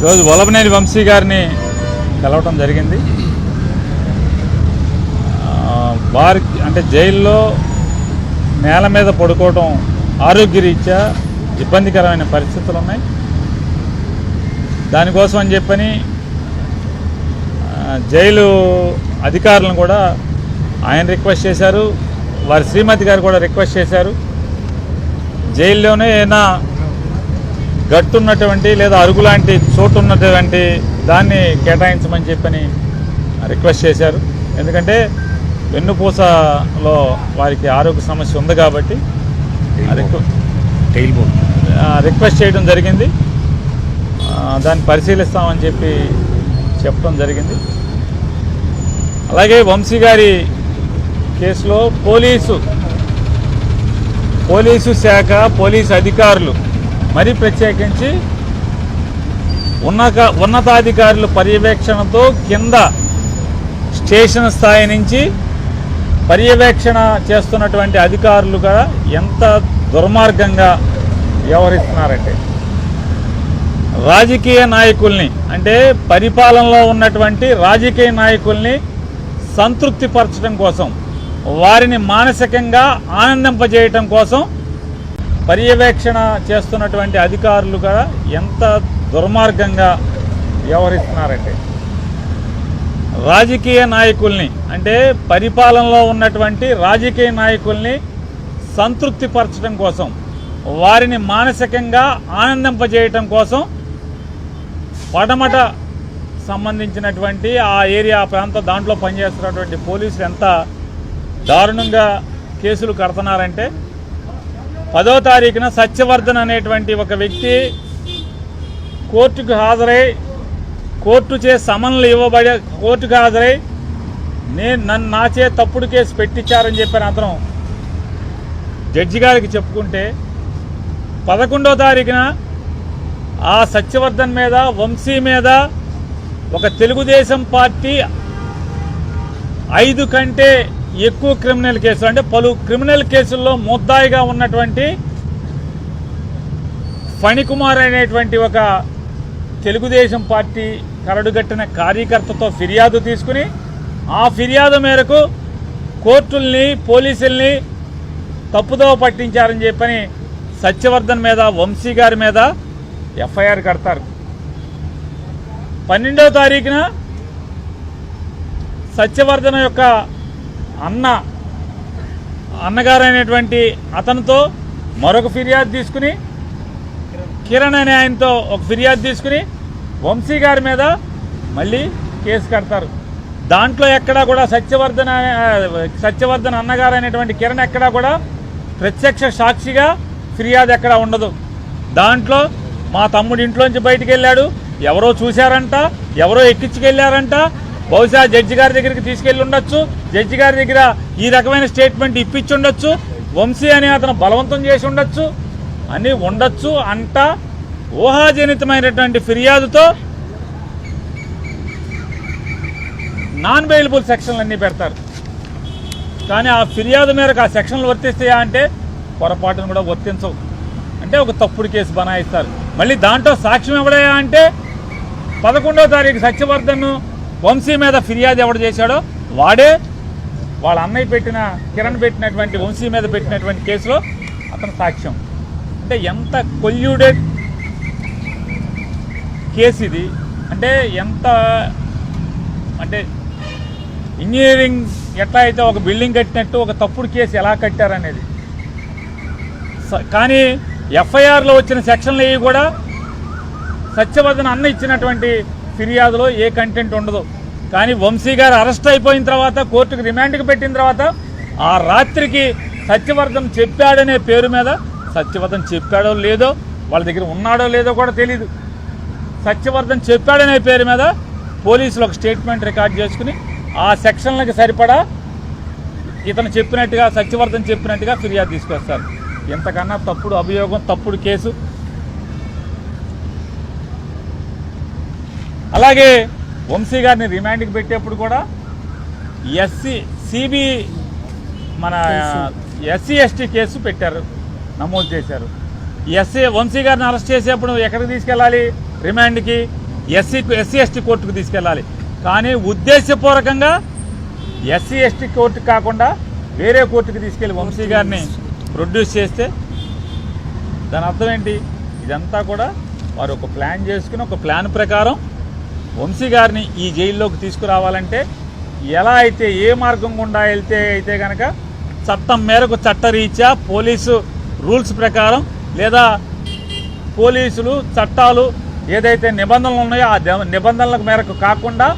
ఈరోజు వలభనేని వంశీ గారిని కలవటం జరిగింది. వారి వారికి అంటే జైల్లో నేల మీద పడుకోవటం ఆరోగ్యరీత్యా ఇబ్బందికరమైన పరిస్థితులు ఉన్నాయి దానికోసం అని చెప్పని జైలు అధికారులను కూడా ఆయన రిక్వెస్ట్ చేశారు. వారి శ్రీమతి గారు కూడా రిక్వెస్ట్ చేశారు. జైల్లోనే ఏదైనా గట్టున్నటువంటి లేదా అరుగు లాంటి చోటు ఉన్నటువంటి దాన్ని కేటాయించమని చెప్పని రిక్వెస్ట్ చేశారు. ఎందుకంటే వెన్నుపూసలో వారికి ఆరోగ్య సమస్య ఉంది కాబట్టి రిక్వెస్ట్ చేయడం జరిగింది. దాన్ని పరిశీలిస్తామని చెప్పి చెప్పడం జరిగింది. అలాగే వంశీ గారి కేసులో పోలీసు పోలీసు శాఖ పోలీసు అధికారులు మరీ ప్రత్యేకించి ఉన్నత ఉన్నతాధికారుల పర్యవేక్షణతో కింద స్టేషన్ స్థాయి నుంచి పర్యవేక్షణ చేస్తున్నటువంటి అధికారులు కూడా ఎంత దుర్మార్గంగా వ్యవహరిస్తున్నారంటే రాజకీయ నాయకుల్ని అంటే పరిపాలనలో ఉన్నటువంటి రాజకీయ నాయకుల్ని సంతృప్తిపరచడం కోసం వారిని మానసికంగా ఆనందింపజేయటం కోసం పర్యవేక్షణ చేస్తున్నటువంటి అధికారులు కూడా ఎంత దుర్మార్గంగా వ్యవహరిస్తున్నారంటే రాజకీయ నాయకుల్ని అంటే పరిపాలనలో ఉన్నటువంటి రాజకీయ నాయకుల్ని సంతృప్తిపరచడం కోసం వారిని మానసికంగా ఆనందింపజేయటం కోసం పడమట సంబంధించినటువంటి ఆ ఏరియా ప్రాంతం దాంట్లో పనిచేస్తున్నటువంటి పోలీసులు ఎంత దారుణంగా కేసులు కడుతున్నారంటే పదో తారీఖున సత్యవర్ధన్ అనేటువంటి ఒక వ్యక్తి కోర్టుకు హాజరై కోర్టు చే సమన్లు ఇవ్వబడే కోర్టుకు హాజరై నేను నన్ను నాచే తప్పుడు కేసు పెట్టించారని చెప్పిన అతను జడ్జి గారికి చెప్పుకుంటే పదకొండో తారీఖున ఆ సత్యవర్ధన్ మీద వంశీ మీద ఒక తెలుగుదేశం పార్టీ ఐదు కంటే ఎక్కువ క్రిమినల్ కేసులు అంటే పలు క్రిమినల్ కేసుల్లో ముద్దాయిగా ఉన్నటువంటి ఫణికుమార్ అనేటువంటి ఒక తెలుగుదేశం పార్టీ కరడుగట్టిన కార్యకర్తతో ఫిర్యాదు తీసుకుని ఆ ఫిర్యాదు మేరకు కోర్టుల్ని పోలీసుల్ని తప్పుదోవ పట్టించారని చెప్పని సత్యవర్ధన్ మీద వంశీ గారి మీద ఎఫ్ఐఆర్ కడతారు. పన్నెండవ తారీఖున సత్యవర్ధన యొక్క అన్న అన్నగారైనటువంటి అతనితో మరొక ఫిర్యాదు తీసుకుని కిరణ్ అనే ఆయనతో ఒక ఫిర్యాదు తీసుకుని వంశీ గారి మీద మళ్ళీ కేసు కడతారు. దాంట్లో ఎక్కడా కూడా సత్యవర్ధన సత్యవర్ధన్ అన్నగారు అనేటువంటి కిరణ్ ఎక్కడా కూడా ప్రత్యక్ష సాక్షిగా ఫిర్యాదు ఎక్కడా ఉండదు. దాంట్లో మా తమ్ముడు ఇంట్లోంచి బయటికి వెళ్ళాడు ఎవరో చూశారంట ఎవరో ఎక్కించుకెళ్ళారంట బహుశా జడ్జి గారి దగ్గరికి తీసుకెళ్ళి ఉండొచ్చు జడ్జి గారి దగ్గర ఈ రకమైన స్టేట్మెంట్ ఇప్పించి ఉండొచ్చు వంశీ అనే అతను బలవంతం చేసి ఉండొచ్చు అని ఉండొచ్చు అంట ఊహాజనితమైనటువంటి ఫిర్యాదుతో నాన్ బెయిలబుల్ సెక్షన్లు అన్నీ పెడతారు. కానీ ఆ ఫిర్యాదు మేరకు ఆ సెక్షన్లు వర్తిస్తాయా అంటే పొరపాటును కూడా వర్తించవు. అంటే ఒక తప్పుడు కేసు బనాయిస్తారు. మళ్ళీ దాంట్లో సాక్ష్యం ఎవడయా అంటే పదకొండో తారీఖు సత్యవర్ధన్ వంశీ మీద ఫిర్యాదు ఎవడు చేశాడో వాడే వాళ్ళ అన్నయ్య పెట్టిన కిరణ్ పెట్టినటువంటి వంశీ మీద పెట్టినటువంటి కేసులో అతను సాక్ష్యం. అంటే ఎంత కొల్యూడెడ్ కేసు ఇది? అంటే ఎంత అంటే ఇంజనీరింగ్ ఎట్లా అయితే ఒక బిల్డింగ్ కట్టినట్టు ఒక తప్పుడు కేసు ఎలా కట్టారనేది. స- కానీ ఎఫ్ఐఆర్లో వచ్చిన సెక్షన్లు ఏవి కూడా సత్యవర్ధన్ అన్న ఇచ్చినటువంటి ఫిర్యాదులో ఏ కంటెంట్ ఉండదు. కానీ వంశీ గారు అరెస్ట్ అయిపోయిన తర్వాత కోర్టుకు రిమాండ్కి పెట్టిన తర్వాత ఆ రాత్రికి సత్యవర్ధన్ చెప్పాడనే పేరు మీద సత్యవర్ధన్ చెప్పాడో లేదో వాళ్ళ దగ్గర ఉన్నాడో లేదో కూడా తెలీదు. సత్యవర్ధన్ చెప్పాడనే పేరు మీద పోలీసులు ఒక స్టేట్మెంట్ రికార్డ్ చేసుకుని ఆ సెక్షన్లకు సరిపడా ఇతను చెప్పినట్టుగా సత్యవర్ధన్ చెప్పినట్టుగా ఫిర్యాదు తీసుకొస్తారు. ఇంతకన్నా తప్పుడు అభియోగం తప్పుడు కేసు. అలాగే వంశీ గారిని రిమాండ్కి పెట్టేప్పుడు కూడా ఎస్సీ సిబి మన ఎస్సీ ఎస్టీ కేసు పెట్టారు నమోదు చేశారు. ఎస్సీ వంశీ గారిని అరెస్ట్ చేసేప్పుడు ఎక్కడికి తీసుకెళ్ళాలి రిమాండ్కి ఎస్సీ ఎస్సీ ఎస్టీ కోర్టుకు తీసుకెళ్ళాలి. కానీ ఉద్దేశపూర్వకంగా ఎస్సీ ఎస్టీ కోర్టు కాకుండా వేరే కోర్టుకు తీసుకెళ్ళి వంశీ గారిని ప్రొడ్యూస్ చేస్తే దాని అర్థం ఏంటి? ఇదంతా కూడా వారు ఒక ప్లాన్ చేసుకుని ఒక ప్లాన్ ప్రకారం వంశీ గారిని ఈ జైల్లోకి తీసుకురావాలంటే ఎలా అయితే ఏ మార్గం గుండా వెళ్తే అయితే కనుక చట్టం మేరకు చట్టరీత్యా పోలీసు రూల్స్ ప్రకారం లేదా పోలీసులు చట్టాలు ఏదైతే నిబంధనలు ఉన్నాయో ఆ నిబంధనలకు మేరకు కాకుండా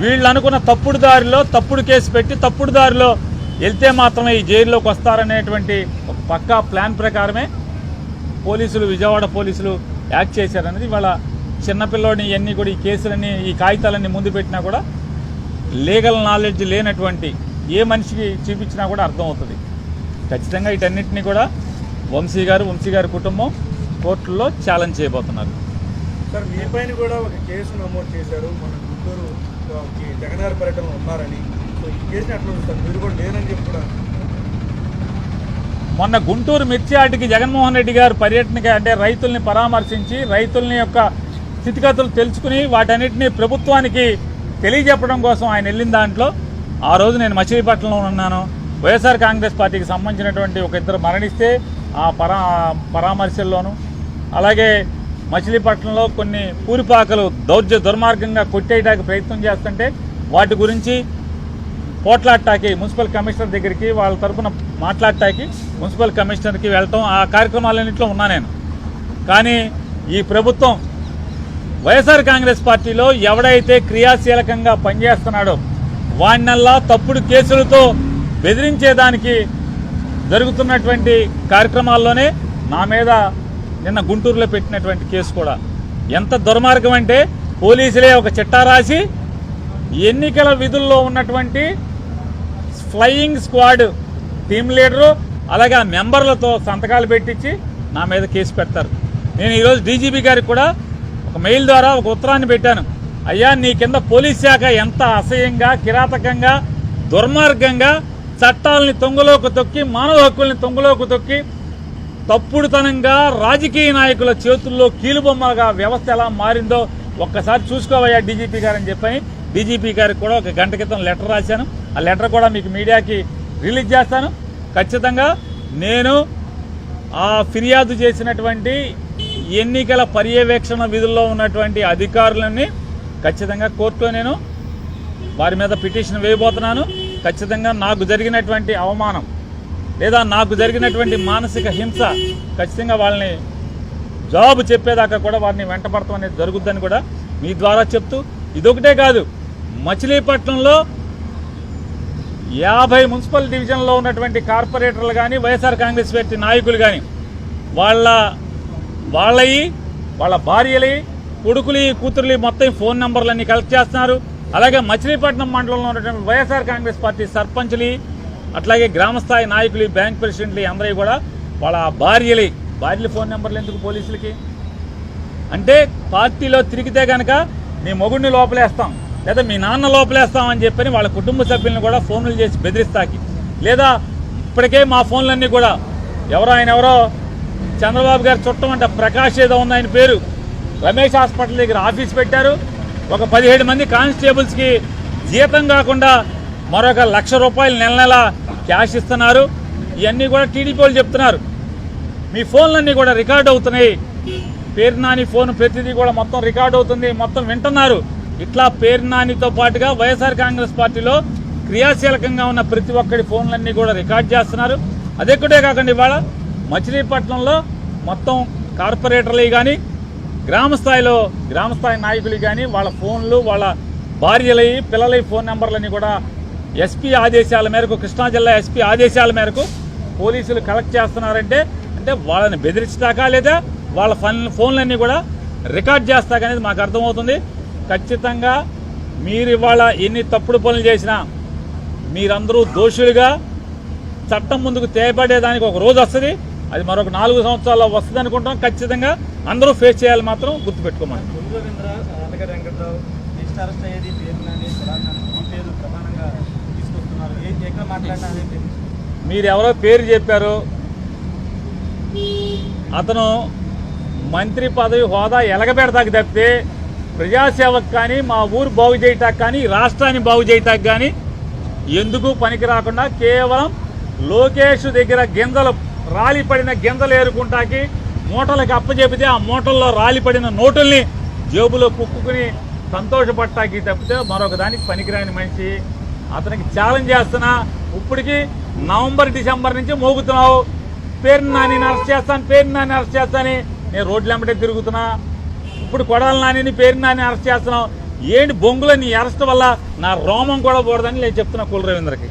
వీళ్ళు అనుకున్న తప్పుడు దారిలో తప్పుడు కేసు పెట్టి తప్పుడు దారిలో వెళ్తే మాత్రమే ఈ జైల్లోకి వస్తారనేటువంటి ఒక పక్కా ప్లాన్ ప్రకారమే పోలీసులు విజయవాడ పోలీసులు యాక్ట్ చేశారనేది ఇవాళ చిన్నపిల్లోడిని ఇవన్నీ కూడా ఈ కేసులన్నీ ఈ కాగితాలన్నీ ముందు పెట్టినా కూడా లీగల్ నాలెడ్జ్ లేనటువంటి ఏ మనిషికి చూపించినా కూడా అర్థమవుతుంది ఖచ్చితంగా వీటన్నిటిని కూడా వంశీ గారు వంశీ గారి కుటుంబం కోర్టుల్లో ఛాలెంజ్ చేయబోతున్నారు. సార్ మీ పైన కూడా ఒక కేసు నమోదు చేశారు. మన గుంటూరు ఆ, ఈ జగన్ గారి పర్యటనలో ఉన్నారని. సో ఈ కేసుని అట్లా ఉంది సార్? మీరు కూడా లేరని చెప్పి కూడా మొన్న గుంటూరు మిర్చి ఆటికి జగన్మోహన్ రెడ్డి గారు పర్యటనకి అంటే రైతుల్ని పరామర్శించి రైతుల్ని యొక్క స్థితిగతులు తెలుసుకుని వాటన్నిటిని ప్రభుత్వానికి తెలియజెప్పడం కోసం ఆయన వెళ్ళిన దాంట్లో ఆ రోజు నేను మచిలీపట్నంలో ఉన్నాను. వైఎస్ఆర్ కాంగ్రెస్ పార్టీకి సంబంధించినటువంటి ఒక ఇద్దరు మరణిస్తే ఆ పరా పరామర్శల్లోనూ అలాగే మచిలీపట్నంలో కొన్ని పూరిపాకలు దౌర్జ దుర్మార్గంగా కొట్టేయడానికి ప్రయత్నం చేస్తుంటే వాటి గురించి పోట్లాడటానికి మున్సిపల్ కమిషనర్ దగ్గరికి వాళ్ళ తరఫున మాట్లాడటానికి మున్సిపల్ కమిషనర్కి వెళ్ళటం ఆ కార్యక్రమాలన్నింటిలో ఉన్నా నేను. కానీ ఈ ప్రభుత్వం వైఎస్ఆర్ కాంగ్రెస్ పార్టీలో ఎవడైతే క్రియాశీలకంగా పనిచేస్తున్నాడో వాడినల్లా తప్పుడు కేసులతో బెదిరించేదానికి జరుగుతున్నటువంటి కార్యక్రమాల్లోనే నా మీద నిన్న గుంటూరులో పెట్టినటువంటి కేసు కూడా. ఎంత దుర్మార్గం అంటే పోలీసులే ఒక చిట్టా రాసి ఎన్నికల విధుల్లో ఉన్నటువంటి ఫ్లయింగ్ స్క్వాడ్ టీమ్ లీడరు అలాగే ఆ మెంబర్లతో సంతకాలు పెట్టించి నా మీద కేసు పెడతారు. నేను ఈరోజు డీజీపీ గారికి కూడా ఒక మెయిల్ ద్వారా ఒక ఉత్తరాన్ని పెట్టాను. అయ్యా నీ కింద పోలీస్ శాఖ ఎంత అసహ్యంగా కిరాతకంగా దుర్మార్గంగా చట్టాలని తొంగలోకి తొక్కి మానవ హక్కుల్ని తొంగలోకి తొక్కి తప్పుడుతనంగా రాజకీయ నాయకుల చేతుల్లో కీలుబొమ్మలుగా వ్యవస్థ ఎలా మారిందో ఒక్కసారి చూసుకోవయ్యా డీజీపీ గారు అని చెప్పని. డీజీపీ గారికి కూడా ఒక గంట క్రితం లెటర్ రాశాను. ఆ లెటర్ కూడా మీకు మీడియాకి రిలీజ్ చేస్తాను. ఖచ్చితంగా నేను ఆ ఫిర్యాదు చేసినటువంటి ఎన్నికల పర్యవేక్షణ విధుల్లో ఉన్నటువంటి అధికారులని ఖచ్చితంగా కోర్టులో నేను వారి మీద పిటిషన్ వేయబోతున్నాను. ఖచ్చితంగా నాకు జరిగినటువంటి అవమానం లేదా నాకు జరిగినటువంటి మానసిక హింస ఖచ్చితంగా వాళ్ళని జాబ్ చెప్పేదాకా కూడా వారిని వెంటపడటం అనేది జరుగుద్దని కూడా మీ ద్వారా చెప్తూ ఇదొకటే కాదు మచిలీపట్నంలో యాభై మున్సిపల్ డివిజన్లో ఉన్నటువంటి కార్పొరేటర్లు కానీ వైఎస్ఆర్ కాంగ్రెస్ పార్టీ నాయకులు కానీ వాళ్ళ వాళ్ళయి వాళ్ళ భార్యలు కొడుకులు కూతురులి మొత్తం ఫోన్ నెంబర్లన్నీ కలెక్ట్ చేస్తున్నారు. అలాగే మచిలీపట్నం మండలంలో ఉన్నటువంటి వైఎస్ఆర్ కాంగ్రెస్ పార్టీ సర్పంచ్లు అట్లాగే గ్రామస్థాయి నాయకులు బ్యాంక్ ప్రెసిడెంట్లు అందరూ కూడా వాళ్ళ భార్యలు భార్యల ఫోన్ నెంబర్లు ఎందుకు పోలీసులకి? అంటే పార్టీలో తిరిగితే కనుక మీ మొగుడిని లోపలేస్తాం లేదా మీ నాన్న లోపలేస్తాం అని చెప్పని వాళ్ళ కుటుంబ సభ్యులను కూడా ఫోన్లు చేసి బెదిరిస్తాకి. లేదా ఇప్పటికే మా ఫోన్లన్నీ కూడా ఎవరో ఆయన ఎవరో చంద్రబాబు గారు చుట్టం అంటే ప్రకాష్ ఏదో ఉంది ఆయన పేరు. రమేష్ హాస్పిటల్ దగ్గర ఆఫీస్ పెట్టారు. ఒక పదిహేడు మంది కానిస్టేబుల్స్కి జీతం కాకుండా మరొక లక్ష రూపాయలు నెల నెల క్యాష్ ఇస్తున్నారు. ఇవన్నీ కూడా టీడీపీ వాళ్ళు చెప్తున్నారు. మీ ఫోన్లన్నీ కూడా రికార్డ్ అవుతున్నాయి. పేరు నాని ఫోన్ ప్రతిదీ కూడా మొత్తం రికార్డ్ అవుతుంది. మొత్తం వింటున్నారు. ఇట్లా పేరు నానితో పాటుగా వైఎస్ఆర్ కాంగ్రెస్ పార్టీలో క్రియాశీలకంగా ఉన్న ప్రతి ఒక్కడి ఫోన్లన్నీ కూడా రికార్డ్ చేస్తున్నారు. అదొక్కటే కాకుండా ఇవాళ మచిలీపట్నంలో మొత్తం కార్పొరేటర్లు కానీ గ్రామ స్థాయిలో గ్రామ స్థాయి నాయకులు కానీ వాళ్ళ ఫోన్లు వాళ్ళ భార్యలవి పిల్లలవి ఫోన్ నెంబర్లన్నీ కూడా ఎస్పీ ఆదేశాల మేరకు కృష్ణా జిల్లా ఎస్పీ ఆదేశాల మేరకు పోలీసులు కలెక్ట్ చేస్తున్నారంటే అంటే వాళ్ళని బెదిరించడాకా లేదా వాళ్ళ ఫన్ ఫోన్లన్నీ కూడా రికార్డ్ చేస్తాక అనేది మాకు అర్థమవుతుంది. ఖచ్చితంగా మీరు ఇవాళ ఎన్ని తప్పుడు పనులు చేసినా మీరందరూ దోషులుగా చట్టం ముందుకు తేపడేదానికి ఒక రోజు వస్తుంది. అది మరొక నాలుగు సంవత్సరాల్లో వస్తుంది అనుకుంటాం. ఖచ్చితంగా అందరూ ఫేస్ చేయాలి మాత్రం గుర్తుపెట్టుకోమని. మీరు ఎవరో పేరు చెప్పారు? అతను మంత్రి పదవి హోదా ఎలగబెడతాకి తప్పితే ప్రజాసేవకు కానీ మా ఊరు బాగు చేయటానికి కానీ రాష్ట్రాన్ని బాగు చేయటానికి కానీ ఎందుకు పనికి రాకుండా కేవలం లోకేష్ దగ్గర గింజలు రాలిపడిన గింజలు ఏరుకుంటాకి మూటలకు అప్పచెపితే ఆ మూటల్లో రాలిపడిన నోటుల్ని జేబులో పుక్కుని సంతోషపడటానికి తప్పితే మరొక దానికి పనికిరాని మనిషి. అతనికి ఛాలెంజ్ చేస్తున్నా. ఇప్పటికి నవంబర్ డిసెంబర్ నుంచి మోగుతున్నావు. పేరు నాని అరెస్ట్ చేస్తాను పేరు నాని అరెస్ట్ చేస్తాను నేను రోడ్లు వెంబడే తిరుగుతున్నా. ఇప్పుడు కొడాల నానిని పేరు నాని అరెస్ట్ చేస్తున్నావు. ఏంటి బొంగులో నీ అరెస్ట్ వల్ల నా రోమం కూడా పోడదని నేను చెప్తున్నా కుల రవీంద్రకి